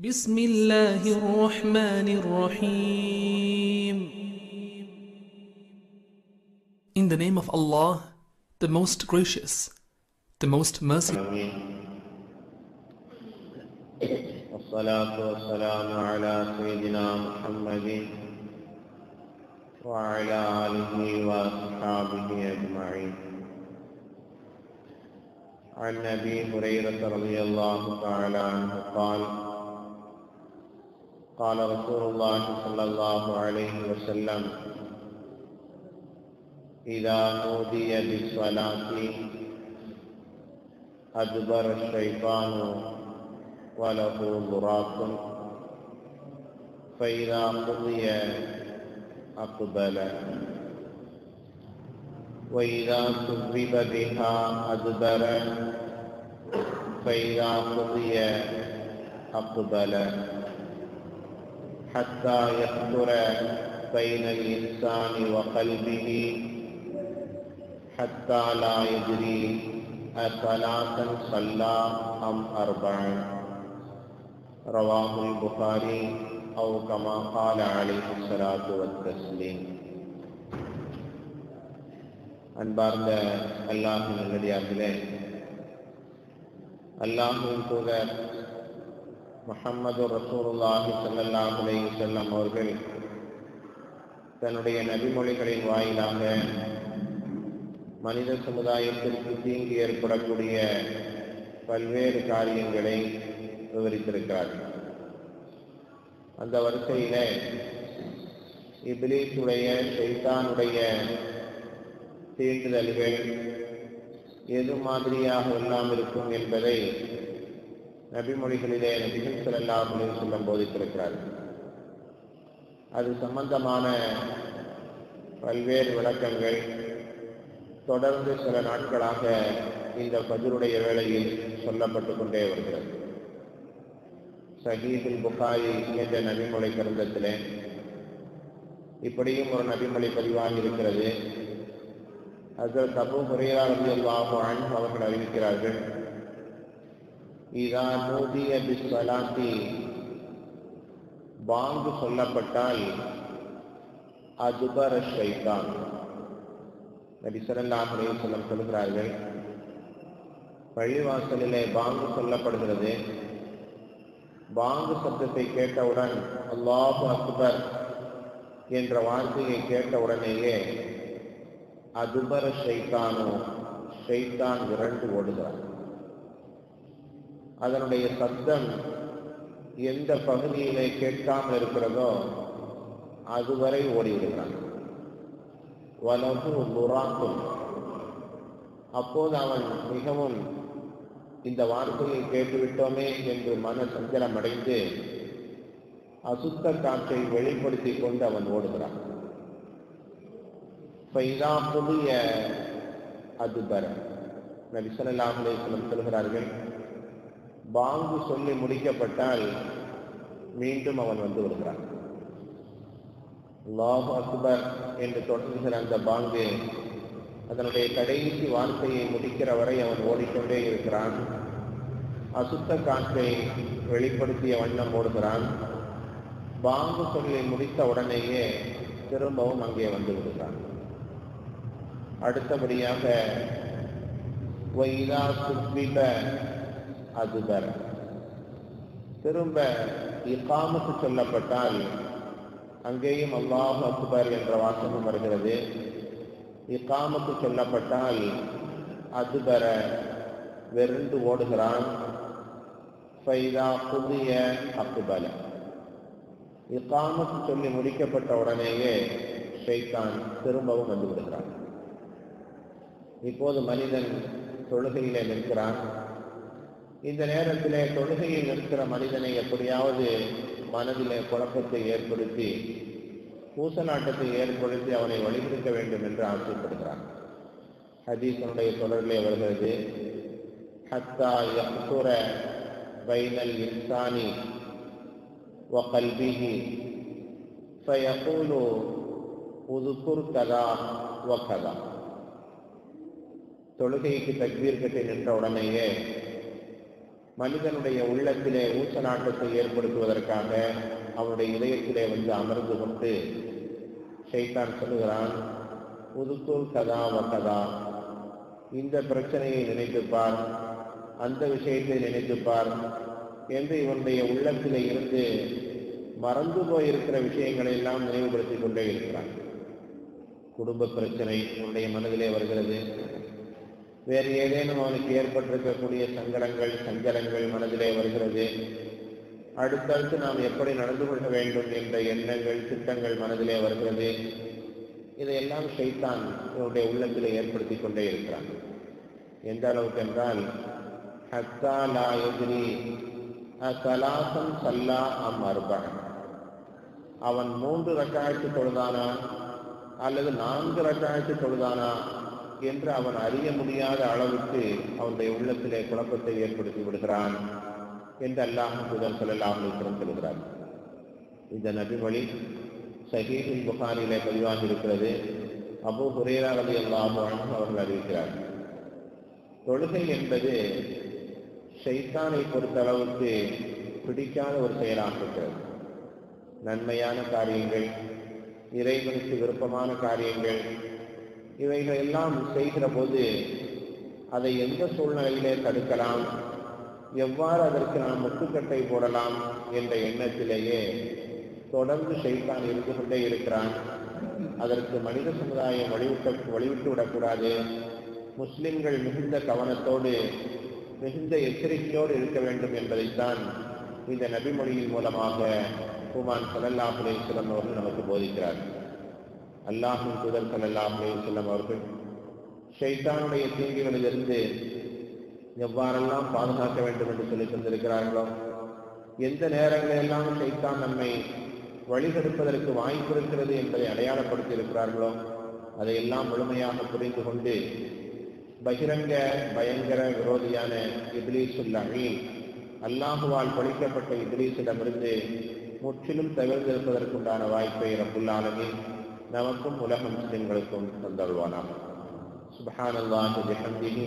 بسم الله الرحمن الرحيم In the name of Allah, the most gracious, the most merciful. آمين والصلاة والسلام على سيدنا محمد وعلى آله وأصحابه أجمعين عن أبي هريرة رضي الله تعالى عنه قال قال رسول الله صلى الله عليه وسلم إذا نودي بالصلاة أدبر الشيطان وله ضراط فإذا قضي أقبل وإذا كذب بها أدبر فإذا قضي أقبل. حتى يخطر بين الإنسان وقلبه حتى لا يدري أثلاثا صلى أم أربعا رواه البخاري أو كما قال عليه الصلاة والتسليم அன்பார்ந்த அல்லாஹ் நல்லடியார்களே அல்லாஹுவின் தூதர் முஹம்மது ரசூலுல்லாஹி ஸல்லல்லாஹு அலைஹி அவர்கள் தன்னுடைய நபிமொழிகளின் வாயிலாக மனித சமுதாயத்திற்கு தீங்கு ஏற்படக்கூடிய பல்வேறு காரியங்களை விவரித்திருக்கிறார்கள். அந்த வரிசையில இபிலீஸுடைய ஷைத்தானுடைய தீண்டுதல்கள் எது மாதிரியாக எல்லாம் இருக்கும் என்பதை நபிமொழிகளிலே நபிகள் செல்லாஹ் சொல்லும் போதித்திருக்கிறார்கள். அது சம்பந்தமான பல்வேறு விளக்கங்கள் தொடர்ந்து சில நாட்களாக இந்த பதிலுடைய வேளையில் சொல்லப்பட்டு கொண்டே வருகிறது. சஹீதுல் புகாரி என்ற நபிமொழி கிரந்தத்திலே இப்படியும் ஒரு நபிமொழி பதிவாகி இருக்கிறது. அதில் தபு ஹுரேரா ரபி அவர்கள் அறிவிக்கிறார்கள். இதா நூதிய பிஸ்வலாத்தி. பாங்கு சொல்லப்பட்டால் அதுபர ஷைத்தான். நபி ஸல்லல்லாஹு அலைஹி சொல்கிறார்கள் பள்ளிவாசலிலே பாங்கு சொல்லப்படுகிறது. பாங்கு சத்தத்தை கேட்டவுடன் அல்லாஹு அக்பர் என்ற வார்த்தையை கேட்டவுடனேயே அதுபர ஷைத்தானோ ஷைத்தான் விரண்டு ஓடுகிறார். அதனுடைய சத்தம் எந்த பகுதியிலே கேட்காமல் இருக்கிறதோ அதுவரை ஓடிவிடுகிறான். வலகு முராக்கும் அப்போது அவன் மிகவும் இந்த வார்த்தையை கேட்டுவிட்டோமே என்று மன சஞ்சலம் அடைந்து அசுத்த காற்றை வெளிப்படுத்தி கொண்டு அவன் ஓடுகிறான். பைதா புதிய அதுபர். நபி சொல்கிறார்கள் பாங்கு சொல்லி முடிக்கப்பட்டால் மீண்டும் அவன் வந்து விடுகிறான். அல்லாஹு அக்பர் என்று தொடங்குகிற அந்த பாங்கு அதனுடைய கடைசி வார்த்தையை முடிக்கிற வரை அவன் ஓடிக்கொண்டே இருக்கிறான். அசுத்த காற்றை வெளிப்படுத்திய வண்ணம் ஓடுகிறான். பாங்கு சொல்லி முடித்த உடனேயே திரும்பவும் அங்கே வந்து விடுகிறான். அடுத்தபடியாக வைதா அது அதுபர் திரும்ப இக்காமுக்கு சொல்லப்பட்டால் அங்கேயும் அல்லாஹ் அக்பர் என்ற வாசகம் வருகிறது. இக்காமுக்கு சொல்லப்பட்டால் அதுபர வெறுண்டு ஓடுகிறான். ஃபைதா புதிய அக்குபல இக்காமுக்கு சொல்லி முடிக்கப்பட்ட உடனேயே ஷைத்தான் திரும்பவும் வந்து விடுகிறான். இப்போது மனிதன் தொழுகையிலே நிற்கிறான். இந்த நேரத்திலே தொழுகையில் நிற்கிற மனிதனை எப்படியாவது மனதிலே குழப்பத்தை ஏற்படுத்தி பூசநாட்டத்தை ஏற்படுத்தி அவனை வழிபடுத்த வேண்டும் என்று ஆசைப்படுகிறான் ஹதீசனுடைய தொடரிலே வருகிறது ஹத்தா யக்துர பைனல் இன்சானி وقلبه فيقول اذكر كذا وكذا தொழுகைக்கு தக்பீர் கட்டி நின்ற உடனேயே மனிதனுடைய உள்ளத்திலே ஊசலாட்டத்தை ஏற்படுத்துவதற்காக அவனுடைய இதயத்திலே வந்து அமர்ந்து கொண்டு ஷைத்தான் சொல்லுகிறான் உதுக்குள் கதா வக்கதா இந்த பிரச்சனையை நினைத்துப்பார் அந்த விஷயத்தை நினைத்துப்பார் என்று இவனுடைய உள்ளத்திலே இருந்து மறந்து போயிருக்கிற விஷயங்களை எல்லாம் நினைவுபடுத்திக் கொண்டே இருக்கிறான். குடும்ப பிரச்சனை உன்னுடைய மனதிலே வருகிறது. வேறு ஏதேனும் அவனுக்கு ஏற்பட்டிருக்கக்கூடிய சங்கடங்கள் சஞ்சலங்கள் மனதிலே வருகிறது. அடுத்தடுத்து நாம் எப்படி நடந்து கொள்ள வேண்டும் என்ற எண்ணங்கள் திட்டங்கள் மனதிலே வருகிறது. இதையெல்லாம் ஷைத்தான் இவனுடைய உள்ளத்திலே ஏற்படுத்தி கொண்டே இருக்கிறான். எந்த அளவுக்கு என்றால் ஹத்தா லா எதிரி அசலாசம் சல்லா அம் அர்பன் அவன் மூன்று ரக்காய்ச்சி தொழுதானா? அல்லது நான்கு ரக்காய்ச்சி தொழுதானா? என்று அவன் அறிய முடியாத அளவுக்கு அவனுடைய உள்ளத்திலே குழப்பத்தை ஏற்படுத்தி விடுகிறான் என்று அல்லாஹ் முதல் சொல்லலாம் சொல்கிறார். இந்த நபிமொழி சஹீஹின் புகாரிலே பதிவாக இருக்கிறது அபு ஹுரேரா அலி அல்லாஹு அவர்கள் அறிவிக்கிறார். தொழுகை என்பது ஷைத்தானை பொறுத்த அளவுக்கு பிடிக்காத ஒரு செயலாக இருக்கிறது. நன்மையான காரியங்கள் இறைவனுக்கு விருப்பமான காரியங்கள் இவைகள் எல்லாம் செய்கிற போது அதை எந்த சூழ்நிலையிலே தடுக்கலாம்? எவ்வாறு அதற்கு நாம் முட்டுக்கட்டை போடலாம் என்ற எண்ணத்திலேயே தொடர்ந்து செய்தான் இருந்து கொண்டே இருக்கிறான். அதற்கு மனித சமுதாயம் வழிவிட்ட வழிவிட்டு விடக்கூடாது முஸ்லிம்கள் மிகுந்த கவனத்தோடு மிகுந்த எச்சரிக்கையோடு இருக்க வேண்டும் என்பதைத்தான் இந்த நபிமொழியின் மூலமாக ஹுமான் சலல்லா புலேஸ்வரன் அவர்கள் நமக்கு போதிக்கிறார் அல்லாஹின் தூதர் சல்லல்லா செல்லம் அவர்கள் ஷைத்தானுடைய தீங்குகளிலிருந்து எவ்வாறெல்லாம் பாதுகாக்க வேண்டும் என்று சொல்லி தந்திருக்கிறார்களோ எந்த நேரங்களெல்லாம் ஷைத்தான் நம்மை வழிகெடுப்பதற்கு வாய்ப்பு இருக்கிறது என்பதை அடையாளப்படுத்தி இருக்கிறார்களோ அதையெல்லாம் முழுமையாக புரிந்து கொண்டு பகிரங்க பயங்கர விரோதியான இப்லீசுல் அமீன் அல்லாஹுவால் பழிக்கப்பட்ட இப்லீஸிடமிருந்து முற்றிலும் தவிர்த்திருப்பதற்குண்டான வாய்ப்பை ரப்புல்லாலமி நமக்கும் உலக முஸ்லிம்களுக்கும் தந்தல்வானாக சுபஹானல்லாஹு பிஹம்திஹி